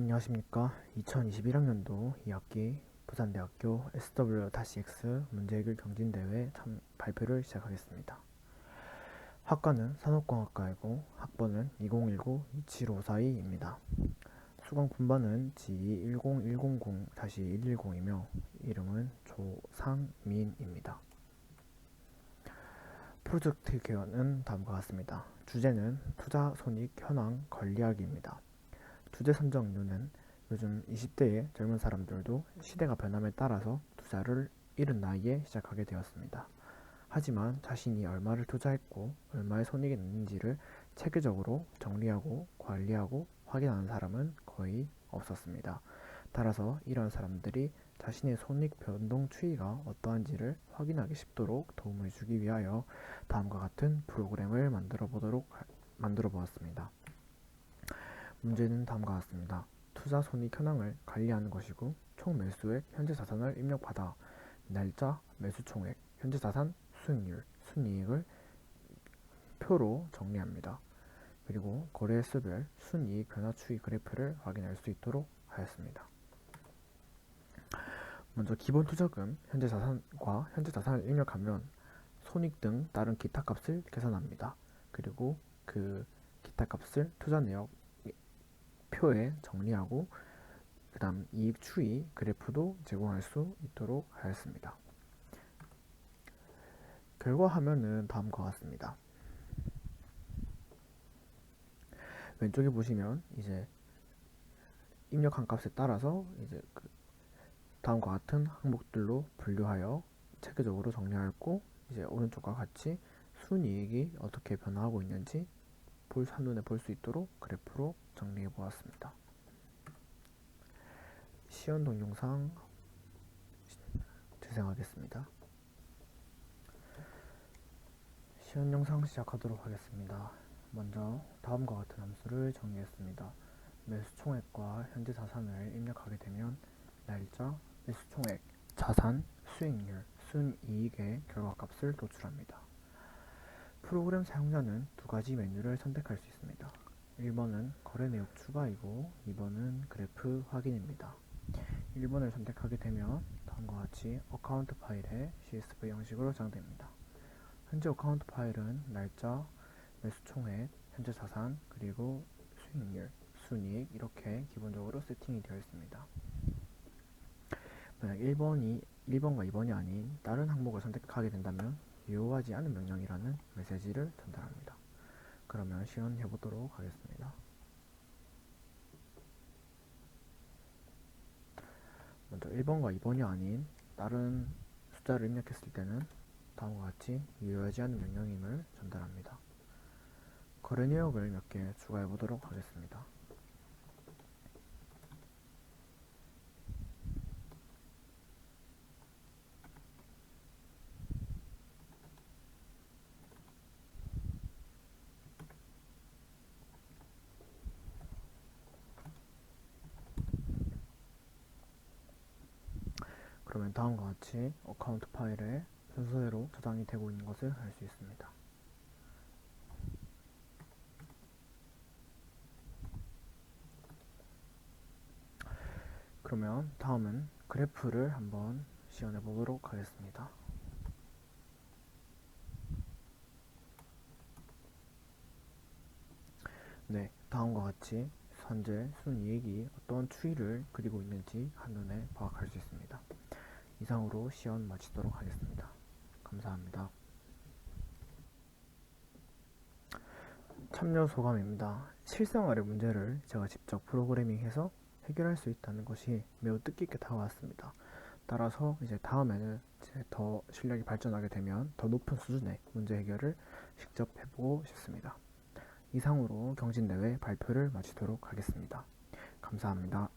안녕하십니까. 2021학년도 2학기 부산대학교 SW-X 문제해결 경진대회 참 발표를 시작하겠습니다. 학과는 산업공학과이고 학번은 2019-27542입니다. 수강 분반은 G10100-110이며 이름은 조상민입니다. 프로젝트 개요는 다음과 같습니다. 주제는 투자 손익 현황 관리하기입니다. 주제 선정 이유는 요즘 20대의 젊은 사람들도 시대가 변함에 따라서 투자를 이른 나이에 시작하게 되었습니다. 하지만 자신이 얼마를 투자했고 얼마의 손익이 났는지를 체계적으로 정리하고 관리하고 확인하는 사람은 거의 없었습니다. 따라서 이런 사람들이 자신의 손익 변동 추이가 어떠한지를 확인하기 쉽도록 도움을 주기 위하여 다음과 같은 프로그램을 만들어 보도록 만들어 보았습니다. 문제는 다음과 같습니다. 투자 손익 현황을 관리하는 것이고 총 매수액 현재 자산을 입력받아 날짜 매수 총액 현재 자산 수익률 순이익을 표로 정리합니다. 그리고 거래 수별 순이익 변화 추이 그래프를 확인할 수 있도록 하였습니다. 먼저 기본 투자금 현재 자산과 현재 자산을 입력하면 손익 등 다른 기타 값을 계산합니다. 그리고 그 기타 값을 투자 내역 표에 정리하고 그 다음 이익 추이 그래프도 제공할 수 있도록 하였습니다. 결과 화면은 다음과 같습니다. 왼쪽에 보시면 이제 입력한 값에 따라서 이제 그 다음과 같은 항목들로 분류하여 체계적으로 정리하였고 이제 오른쪽과 같이 순이익이 어떻게 변화하고 있는지 볼 한눈에 볼 수 있도록 그래프로 정리해 보았습니다. 시연 동영상 재생하겠습니다. 시연 영상 시작하도록 하겠습니다. 먼저 다음과 같은 함수를 정리했습니다. 매수 총액과 현재 자산을 입력하게 되면 날짜, 매수 총액, 자산, 수익률, 순이익의 결과값을 도출합니다. 프로그램 사용자는 두 가지 메뉴를 선택할 수 있습니다. 1번은 거래 내역 추가이고 2번은 그래프 확인입니다. 1번을 선택하게 되면 다음과 같이 어카운트 파일에 CSV 형식으로 저장됩니다. 현재 어카운트 파일은 날짜, 매수 총액, 현재 자산, 그리고 수익률, 순이익 이렇게 기본적으로 세팅이 되어 있습니다. 만약 1번이 1번과 2번이 아닌 다른 항목을 선택하게 된다면 유효하지 않은 명령이라는 메시지를 전달합니다. 그러면 시연해 보도록 하겠습니다. 먼저 1번과 2번이 아닌 다른 숫자를 입력했을 때는 다음과 같이 유효하지 않은 명령임을 전달합니다. 거래 내역을 몇 개 추가해 보도록 하겠습니다. 그러면 다음과 같이 어카운트 파일에 순서대로 저장이 되고 있는 것을 알 수 있습니다. 그러면 다음은 그래프를 한번 시연해 보도록 하겠습니다. 네, 다음과 같이 현재 순이익이 어떤 추이를 그리고 있는지 한눈에 파악할 수 있습니다. 이상으로 시연 마치도록 하겠습니다. 감사합니다. 참여 소감입니다. 실생활의 문제를 제가 직접 프로그래밍해서 해결할 수 있다는 것이 매우 뜻깊게 다가왔습니다. 따라서 이제 다음에는 이제 더 실력이 발전하게 되면 더 높은 수준의 문제 해결을 직접 해보고 싶습니다. 이상으로 경진대회 발표를 마치도록 하겠습니다. 감사합니다.